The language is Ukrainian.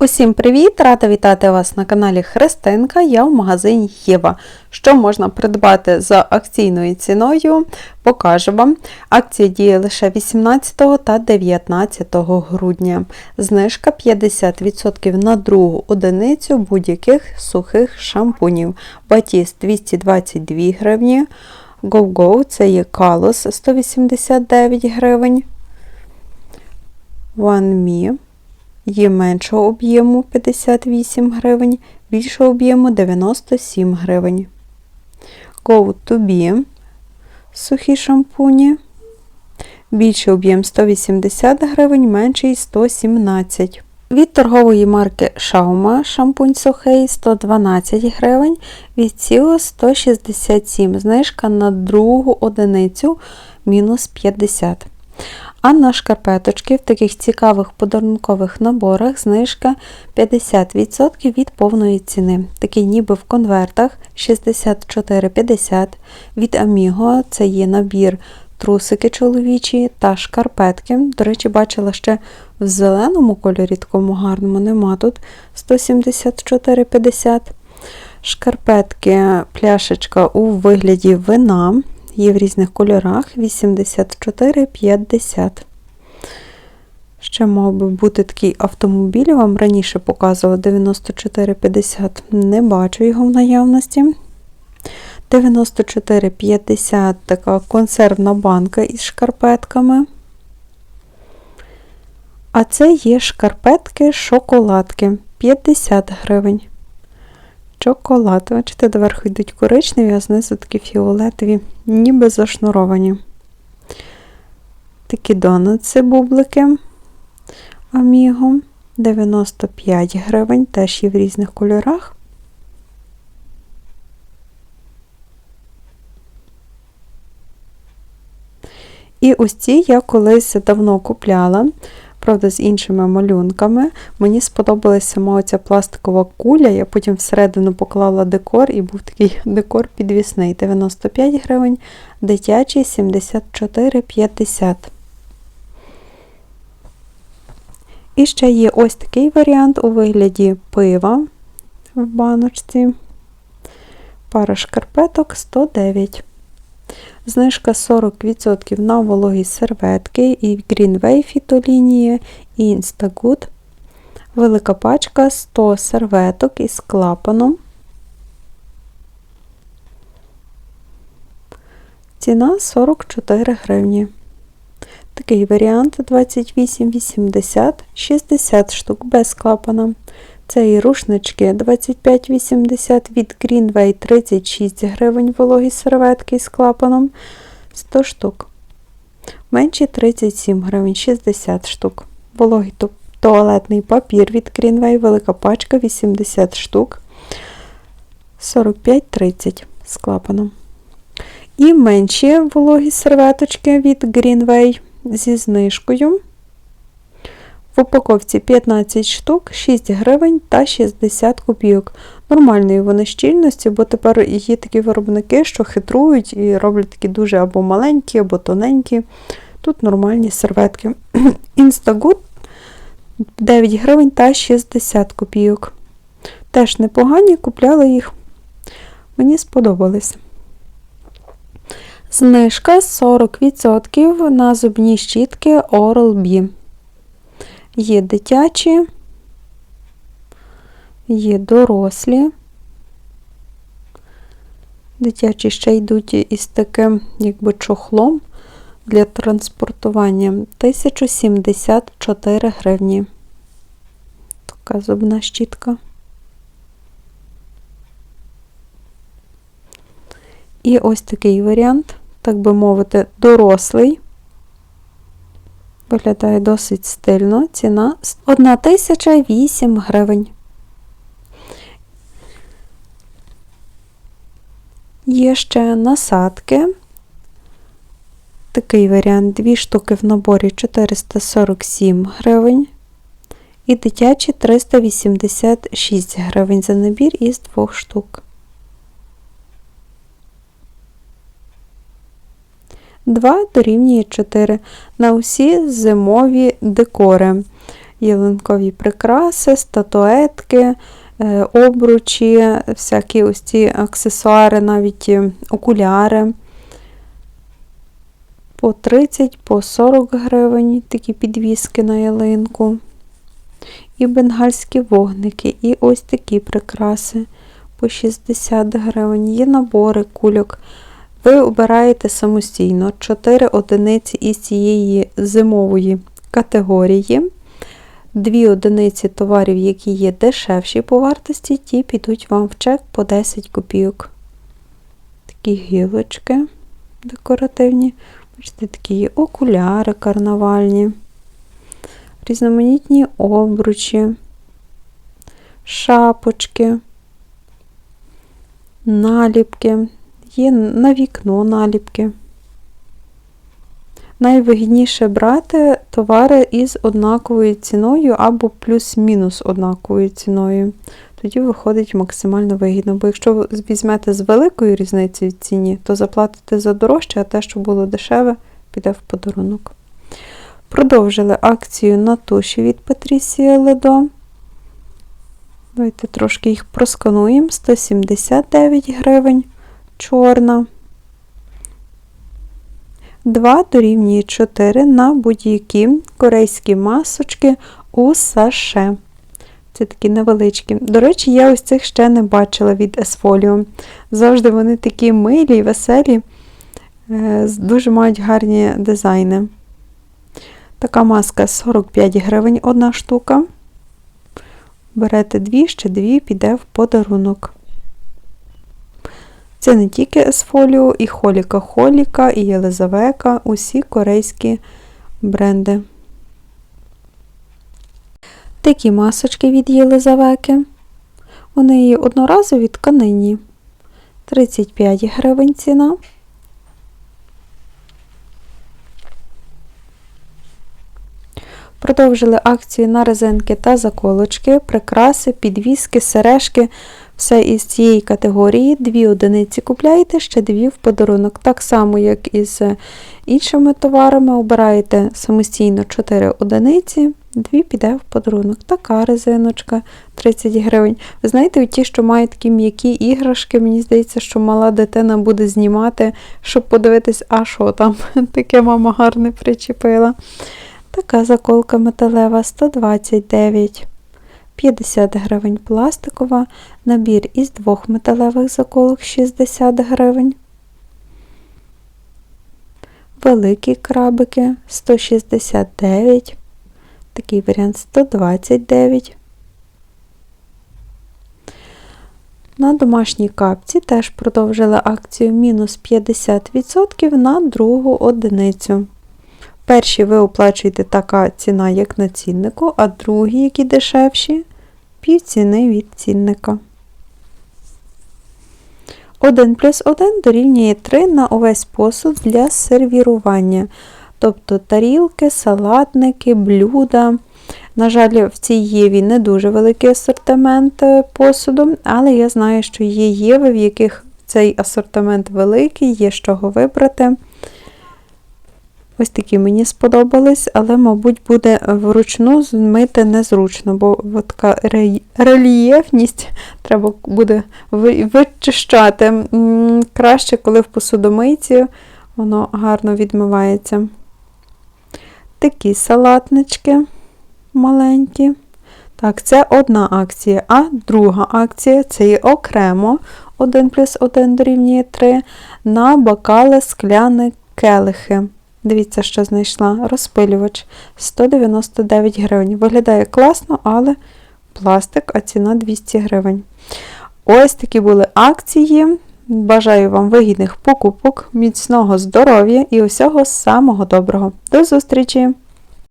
Усім привіт! Рада вітати вас на каналі Христинка. Я в магазині Єва. Що можна придбати за акційною ціною, покажу вам. Акція діє лише 18 та 19 грудня. Знижка 50% на другу одиницю будь-яких сухих шампунів. Батіс 222 гривні. Go-Go це є Калос 189 гривень. One Me Є меншого об'єму 58 гривень, більшого об'єму 97 гривень. Go to be сухі шампуні. Більший об'єм 180 гривень, менший 117 Від торгової марки Шаума шампунь сухий 112 гривень, від ціло 167 знижка на другу одиницю мінус 50 а на шкарпеточки в таких цікавих подарункових наборах знижка 50% від повної ціни. Такий ніби в конвертах 64,50 від Amigo. Це є набір трусики чоловічі та шкарпетки. До речі, бачила ще в зеленому кольорі, такому гарному нема тут 174,50. Шкарпетки, пляшечка у вигляді вина Є в різних кольорах 84,50. Ще мав би бути такий автомобіль, вам раніше показував 94,50. Не бачу його в наявності. 94,50 така консервна банка із шкарпетками. А це є шкарпетки-шоколадки 50 гривень шоколад. Бачите, доверху йдуть коричневі, а знизу такі фіолетові, ніби зашнуровані. Такі донатси бублики Аміго. 95 гривень, теж є в різних кольорах. І ось ці я колись давно купляла правда, з іншими малюнками. Мені сподобалася сама оця пластикова куля. Я потім всередину поклала декор, і був такий декор підвісний. 95 гривень, дитячий 74,50. І ще є ось такий варіант у вигляді пива в баночці. Пара шкарпеток 109. Знижка 40% на вологі серветки і Greenway фітолінії і Instagood. Велика пачка 100 серветок із клапаном. Ціна 44 гривні. Такий варіант 28,80, 60 штук без клапана. Це і рушнички 25,80 від Greenway 36 гривень вологі серветки з клапаном 100 штук. Менші 37 гривень 60 штук. Вологий туалетний папір від Greenway, велика пачка 80 штук 45-30 з клапаном. І менші вологі серветочки від Greenway зі знижкою в упаковці 15 штук, 6 гривень та 60 копійок. Нормальної вони щільності, бо тепер є такі виробники, що хитрують і роблять такі дуже або маленькі, або тоненькі. Тут нормальні серветки. Instagood 9 гривень та 60 копійок. Теж непогані, купляла їх. Мені сподобались. Знижка 40% на зубні щітки Oral-B. Є дитячі, є дорослі. Дитячі ще йдуть із таким, якби чохлом для транспортування 1074 гривні. Така зубна щітка. І ось такий варіант, так би мовити, дорослий. Виглядає досить стильно. Ціна 1008 гривень. Є ще насадки. Такий варіант, дві штуки в наборі 447 гривень. І дитячі 386 гривень за набір із двох штук. 2 дорівнює 4 на усі зимові декори. ялинкові прикраси, статуетки, е, обручі, всякі ось ці аксесуари, навіть е, окуляри. По 30, по 40 гривень такі підвіски на ялинку. І бенгальські вогники, і ось такі прикраси по 60 гривень. Є набори кульок. Ви обираєте самостійно 4 одиниці із цієї зимової категорії. Дві одиниці товарів, які є дешевші по вартості, ті підуть вам в чек по 10 копійок. Такі гілочки декоративні. Бачите, такі окуляри карнавальні, різноманітні обручі, шапочки, наліпки, є на вікно наліпки. Найвигідніше брати товари із однаковою ціною або плюс-мінус однаковою ціною. Тоді виходить максимально вигідно. Бо якщо ви візьмете з великою різницею в ціні, то заплатите за дорожче, а те, що було дешеве, піде в подарунок. Продовжили акцію на туші від Патрісія Ледо. Давайте трошки їх проскануємо. 179 гривень чорна. 2 дорівнює 4 на будь-які корейські масочки у саше. Це такі невеличкі. До речі, я ось цих ще не бачила від Esfolio. Завжди вони такі милі веселі, е, дуже мають гарні дизайни. Така маска 45 гривень одна штука. Берете дві, ще дві піде в подарунок. Це не тільки Esfolio, і Холіка Холіка, і Єлизавека, усі корейські бренди. Такі масочки від Єлизавети. Вони є одноразові тканині. 35 гривень ціна. Продовжили акцію на резинки та заколочки, прикраси, підвіски, сережки. Все із цієї категорії. Дві одиниці купляєте, ще дві в подарунок. Так само, як і з іншими товарами, обираєте самостійно 4 одиниці, дві піде в подарунок. Така резиночка 30 гривень. Ви знаєте, ті, що мають такі м'які іграшки, мені здається, що мала дитина буде знімати, щоб подивитись, а що там. Таке мама гарне причепила. Така заколка металева 129. 50 гривень пластикова, набір із двох металевих заколок 60 гривень. Великі крабики 169. Такий варіант 129. На домашній капці теж продовжили акцію мінус 50% на другу одиницю. Перші ви оплачуєте така ціна, як на ціннику, а другі, які дешевші, півціни від цінника. 1 плюс 1 дорівнює 3 на увесь посуд для сервірування. Тобто тарілки, салатники, блюда. На жаль, в цій Єві не дуже великий асортимент е, посуду, але я знаю, що є Єви, в яких цей асортимент великий, є з чого вибрати. Ось такі мені сподобались, але, мабуть, буде вручну змити незручно, бо така рельєфність треба буде вичищати. Краще, коли в посудомийці воно гарно відмивається. Такі салатнички маленькі. Так, це одна акція, а друга акція це є окремо 1 плюс 1 дорівнює 3 на бокали скляні келихи. Дивіться, що знайшла. Розпилювач 199 гривень. Виглядає класно, але пластик, а ціна 200 гривень. Ось такі були акції. Бажаю вам вигідних покупок, міцного здоров'я і усього самого доброго. До зустрічі!